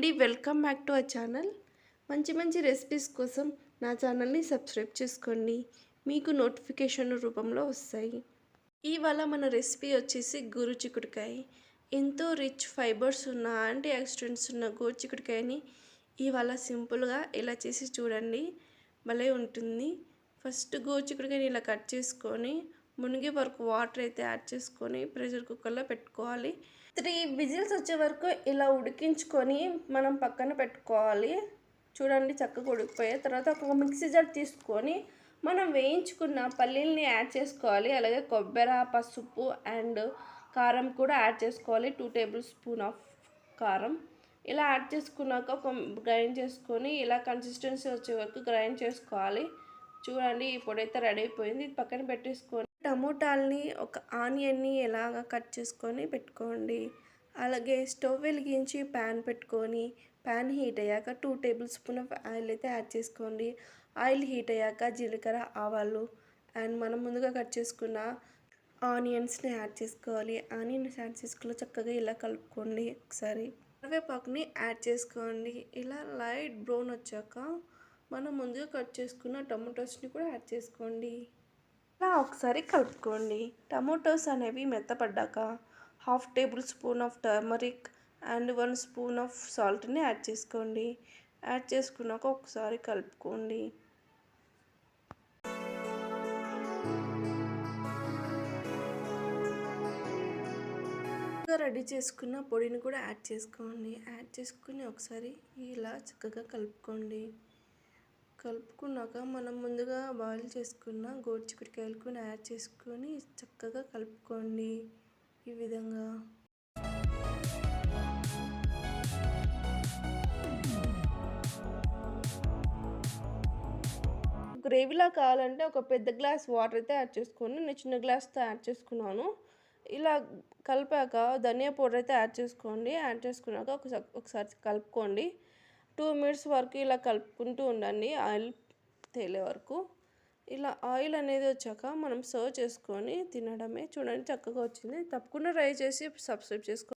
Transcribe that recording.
అండి. Welcome back to our channel. మంచి మంచి రెసిపీస్ కోసం నా ఛానల్ని సబ్స్క్రైబ్ చేసుకోండి. మీకు నోటిఫికేషన్ రూపంలో వస్తాయి. ఇవాళ మన రెసిపీ వచ్చేసి గురు చిక్కుడుకాయ. ఎంతో రిచ్ ఫైబర్స్ ఉన్న యాంటీ ఆక్సిడెంట్స్ ఉన్న గోరు చిక్కుడుకాయని ఇవాళ సింపుల్గా ఇలా చేసి చూడండి. భలే ఉంటుంది. ఫస్ట్ గోరు చిక్కుడుకాయని ఇలా కట్ చేసుకొని మునిగి వరకు వాటర్ అయితే యాడ్ చేసుకొని ప్రెషర్ కుక్కర్లో పెట్టుకోవాలి. త్రీ విజిల్స్ వచ్చే వరకు ఇలా ఉడికించుకొని మనం పక్కన పెట్టుకోవాలి. చూడండి చక్కగా ఉడికిపోయాయి. తర్వాత ఒక మిక్సీ జార్ తీసుకొని మనం వేయించుకున్న పల్లీల్ని యాడ్ చేసుకోవాలి. అలాగే కొబ్బరి పసుపు అండ్ కారం కూడా యాడ్ చేసుకోవాలి. టూ టేబుల్ స్పూన్ ఆఫ్ కారం. ఇలా యాడ్ చేసుకున్నాక ఒక గ్రైండ్ చేసుకొని ఇలా కన్సిస్టెన్సీ వచ్చే వరకు గ్రైండ్ చేసుకోవాలి. చూడండి ఈ పొడి అయితే రెడీ అయిపోయింది. పక్కన పెట్టేసుకొని టమోటాల్ని ఒక ఆనియన్ని ఎలాగ కట్ చేసుకొని పెట్టుకోండి. అలాగే స్టవ్ వెలిగించి ప్యాన్ పెట్టుకొని ప్యాన్ హీట్ అయ్యాక two tablespoon of oil అయితే యాడ్ చేసుకోండి. ఆయిల్ హీట్ అయ్యాక జీలకర్ర ఆవాలు అండ్ మనం ముందుగా కట్ చేసుకున్న ఆనియన్స్ని యాడ్ చేసుకోవాలి. ఆనియన్స్ యాడ్ చేసుకుని చక్కగా ఇలా కలుపుకోండి ఒకసారి. కరివేపాకుని యాడ్ చేసుకోండి. ఇలా లైట్ బ్రౌన్ వచ్చాక మనం ముందుగా కట్ చేసుకున్న టమాటోస్ని కూడా యాడ్ చేసుకోండి. ఇలా ఒకసారి కలుపుకోండి. టమాటోస్ అనేవి మెత్తపడ్డాక half tablespoon of turmeric and one spoon of సాల్ట్ని యాడ్ చేసుకోండి. యాడ్ చేసుకున్నాక ఒకసారి కలుపుకోండి. రెడీ చేసుకున్న పొడిని కూడా యాడ్ చేసుకోండి. యాడ్ చేసుకుని ఒకసారి ఇలా చక్కగా కలుపుకోండి. కలుపుకున్నాక మనం ముందుగా బాయిల్ చేసుకున్న గోరుచిక్కుడుకాయలు కూడా యాడ్ చేసుకొని చక్కగా కలుపుకోండి ఈ విధంగా. గ్రేవీలా కావాలంటే ఒక పెద్ద గ్లాస్ వాటర్ అయితే యాడ్ చేసుకోండి. నేను చిన్న గ్లాస్తో యాడ్ చేసుకున్నాను. ఇలా కలిపాక ధనియా పౌడర్ అయితే యాడ్ చేసుకోండి. యాడ్ చేసుకున్నాక ఒకసారి ఒకసారి కలుపుకోండి. టూ మినిట్స్ వరకు ఇలా కలుపుకుంటూ ఉండండి. ఆయిల్ తేలే వరకు. ఇలా ఆయిల్ అనేది వచ్చాక మనం సర్వ్ చేసుకొని తినడమే. చూడండి చక్కగా వచ్చింది. తప్పకుండా ట్రై చేసి సబ్స్క్రైబ్ చేసుకోండి.